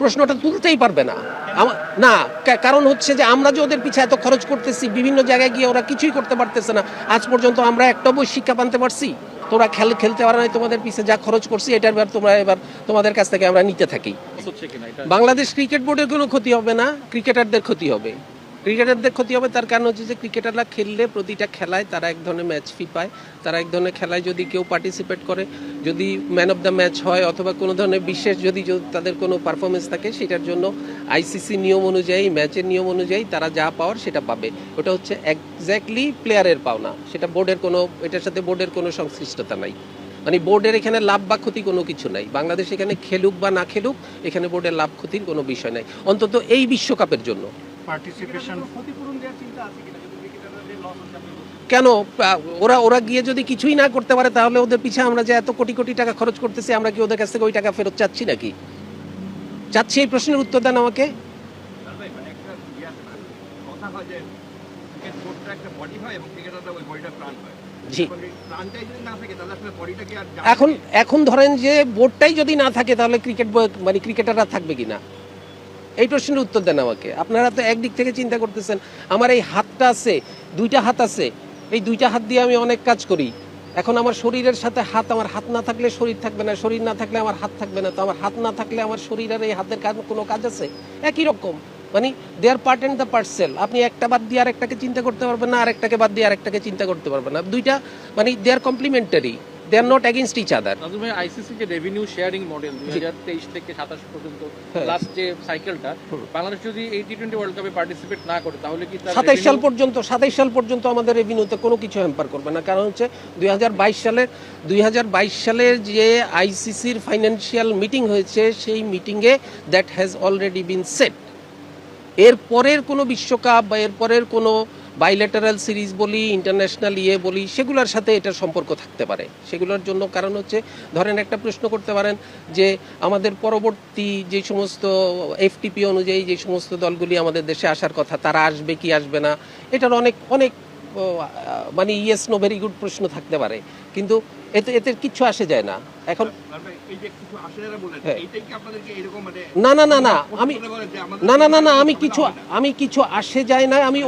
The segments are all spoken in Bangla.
প্রশ্নটা তুলতেই পারবে না। না কারণ হচ্ছে যে আমরা যে ওদের পিছিয়ে এত খরচ করতেছি বিভিন্ন জায়গায় গিয়ে ওরা কিছুই করতে পারতেছে না। আজ পর্যন্ত আমরা একটা বই শিক্ষা পানতে পারছি। তোরা খেল খেলতে পারে নাই তোমাদের পিছিয়ে যা খরচ করছি এটার এবার তোমরা এবার তোমাদের কাছ থেকে আমরা নিতে থাকি। বাংলাদেশ ক্রিকেট বোর্ডের কোনো ক্ষতি হবে না ক্রিকেটারদের ক্ষতি হবে। ক্রিকেটারদের ক্ষতি হবে, তার কারণ হচ্ছে যে ক্রিকেটাররা খেললে প্রতিটা খেলায় তারা এক ধরনের ম্যাচ ফি পায়। তারা এক ধরনের খেলায় যদি কেউ পার্টিসিপেট করে, যদি ম্যান অফ দ্য ম্যাচ হয় অথবা কোনো ধরনের বিশেষ যদি তাদের কোনো পারফরমেন্স থাকে, সেটার জন্য আইসিসি নিয়ম অনুযায়ী ম্যাচের নিয়ম অনুযায়ী তারা যা পাওয়ার সেটা পাবে। ওটা হচ্ছে একজ্যাক্টলি প্লেয়ারের পাওনা। সেটা বোর্ডের কোনো, এটার সাথে বোর্ডের কোনো সংশ্লিষ্টতা নাই। মানে বোর্ডের এখানে লাভ বা ক্ষতি কোনো কিছু নাই। বাংলাদেশ এখানে খেলুক বা না খেলুক, এখানে বোর্ডের লাভ ক্ষতির কোনো বিষয় নাই। অন্তত এই বিশ্বকাপের জন্য। কেন? ওরা ওরা গিয়ে যদি কিছুই না করতে পারে, তাহলে ওদের পিছে আমরা যে এত কোটি কোটি টাকা খরচ করতেছি, আমরা কি ওদের কাছ থেকে ওই টাকা ফেরত চাচ্ছি নাকি? চাচ্ছি এই প্রশ্নের উত্তর দেন আমাকে। এখন এখন ধরেন যে বোর্ডটাই যদি না থাকে, তাহলে ক্রিকেট মানে ক্রিকেটাররা থাকবে কিনা? এই প্রশ্নের উত্তর দেন আমাকে। আপনারা তো একদিক থেকে চিন্তা করতেছেন, আমার এই হাতটা আছে, দুইটা হাত আছে, এই দুইটা হাত দিয়ে আমি অনেক কাজ করি। এখন আমার শরীরের সাথে হাত, আমার হাত না থাকলে শরীর থাকবে না, শরীর না থাকলে আমার হাত থাকবে না। তো আমার হাত না থাকলে আমার শরীর আর এই হাতের কাজ, কোনো কাজ আছে? একই রকম। মানে they are part and the parcel আপনি একটা বাদ দিয়ে আরেকটাকে চিন্তা করতে পারবেন না, আরেকটাকে বাদ দিয়ে আরেকটাকে চিন্তা করতে পারবেন না। দুইটা মানে they are complimentary they are not against each other ICC যে রেভিনিউ শেয়ারিং মডেল দুই হাজার তেইশ থেকে সাতাশ পর্যন্ত হ্যাঁ। লাস্ট যে সাইকেলটা বাংলাদেশ যদি এই টি টোয়েন্টি ওয়ার্ল্ড কাপে পার্টিসিপেট না করে তাহলে কি সাতাইশ সাল পর্যন্ত সাতাইশ সাল পর্যন্ত আমাদের রেভিনিউতে কোনো কিছু হ্যাম্পার করবে না। কারণ হচ্ছে দুই সালের দুই সালের যে আইসিসির ফাইন্যান্সিয়াল মিটিং হয়েছে সেই মিটিংয়ে that has already been set এর পরের কোনো বিশ্বকাপ বা এর পরের কোনো বাইলেটারাল সিরিজ বলি ইন্টারন্যাশনাল ইয়ে বলি সেগুলোর সাথে এটার সম্পর্ক থাকতে পারে। সেগুলোর জন্য কারণ হচ্ছে ধরেন একটা প্রশ্ন করতে পারেন যে আমাদের পরবর্তী যে সমস্ত এফটিপি অনুযায়ী যে সমস্ত দলগুলি আমাদের দেশে আসার কথা তারা আসবে কি আসবে না এটার অনেক অনেক মানে ইয়েস নো ভেরি গুড প্রশ্ন থাকতে পারে। কিন্তু এতে এতে কিচ্ছু আসে যায় না। এখন হ্যাঁ। মানে না না না না আমি না না না না আমি কিছু আমি কিছু আসে যায় না আমি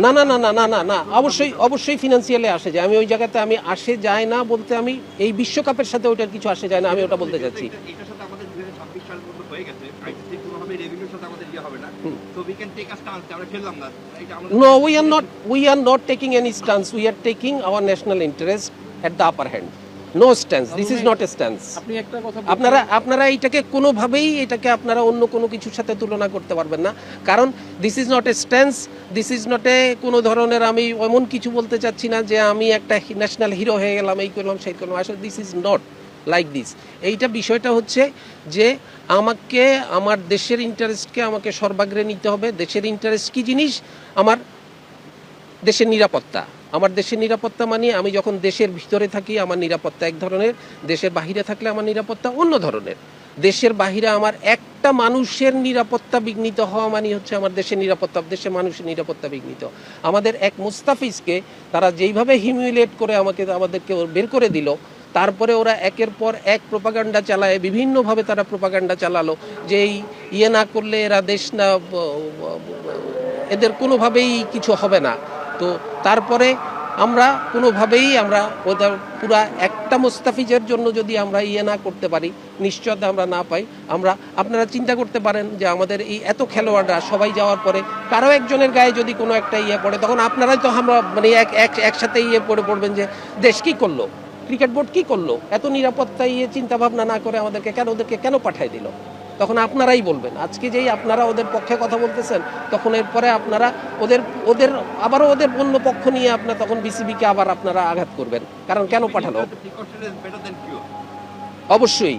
না না না না না না না। অবশ্যই অবশ্যই ফিনান্সিয়ালে আসে যায়। আমি ওই জায়গাতে আমি আসে যায় না বলতে আমি এই বিশ্বকাপের সাথে ওইটার কিছু আসে যায় না আমি ওটা বলতে চাচ্ছি। এটা- এটার সাথে আমাদের 2026 সাল নট টেকিং এনি আইসিসি কোনোভাবে রেভিনিউর সাথে আমাদের ইয়ে হবে না। So we are taking our national interest at না। এটা আমাদের Is not a stance. আপনি একটা কথা আপনারা আপনারা এইটাকে কোনোভাবেই এটাকে আপনারা অন্য কোনো কিছুর সাথে তুলনা করতে পারবেন না। কারণ this is not a stance this is not a কোনো ধরনের আমি এমন কিছু বলতে চাচ্ছি না যে আমি একটা ন্যাশনাল হিরো হয়ে গেলাম এই করলাম সেই করলাম। আসলে this is not like this এইটা বিষয়টা হচ্ছে যে আমাকে আমার দেশের ইন্টারেস্টকে আমাকে সর্বাগ্রে নিতে হবে। দেশের ইন্টারেস্ট কি জিনিস? আমার দেশের নিরাপত্তা। আমার দেশের নিরাপত্তা মানে আমি যখন দেশের ভিতরে থাকি, আমার নিরাপত্তা এক ধরনের। দেশের বাহিরে থাকলে আমার নিরাপত্তা অন্য ধরনের। দেশের বাহিরে আমার একটা মানুষের নিরাপত্তা বিঘ্নিত হওয়া মানে হচ্ছে আমার দেশের নিরাপত্তা, দেশের মানুষের নিরাপত্তা বিঘ্নিত। আমাদের এক মুস্তাফিজকে তারা যেইভাবে হিমিউলেট করে আমাকে, আমাদেরকে বের করে দিল, তারপরে ওরা একের পর এক প্রোপাগান্ডা চালায়, বিভিন্নভাবে তারা প্রোপাগান্ডা চালালো যে এই ইয়ে না করলে এরা দেশ না এদের কোনোভাবেই কিছু হবে না। তো তারপরে আমরা কোনোভাবেই আমরা ওদের পুরা একটা মুস্তাফিজের জন্য যদি আমরা ইয়ে না করতে পারি, নিশ্চয়তা আমরা না পাই, আমরা, আপনারা চিন্তা করতে পারেন যে আমাদের এই এত খেলোয়াড়রা সবাই যাওয়ার পরে কারও একজনের গায়ে যদি কোনো একটা ইয়ে পড়ে, তখন আপনারাই তো আমরা মানে এক এক, একসাথে ইয়ে পড়ে পড়বেন যে দেশ কি করল? ক্রিকেট বোর্ড কি করল? এত নিরাপত্তা ইয়ে চিন্তাভাবনা না করে আমাদেরকে কেন, ওদেরকে কেন পাঠায় দিল? তখন আপনারাই বলবেন। আজকে যেই আপনারা ওদের পক্ষে কথা বলতেছেন তখন এরপরে আপনারা ওদের ওদের আবারও ওদের অন্য পক্ষ নিয়ে আপনার তখন বিসিবিকে আবার আপনারা আঘাত করবেন। কারণ কেন পাঠালো? অবশ্যই।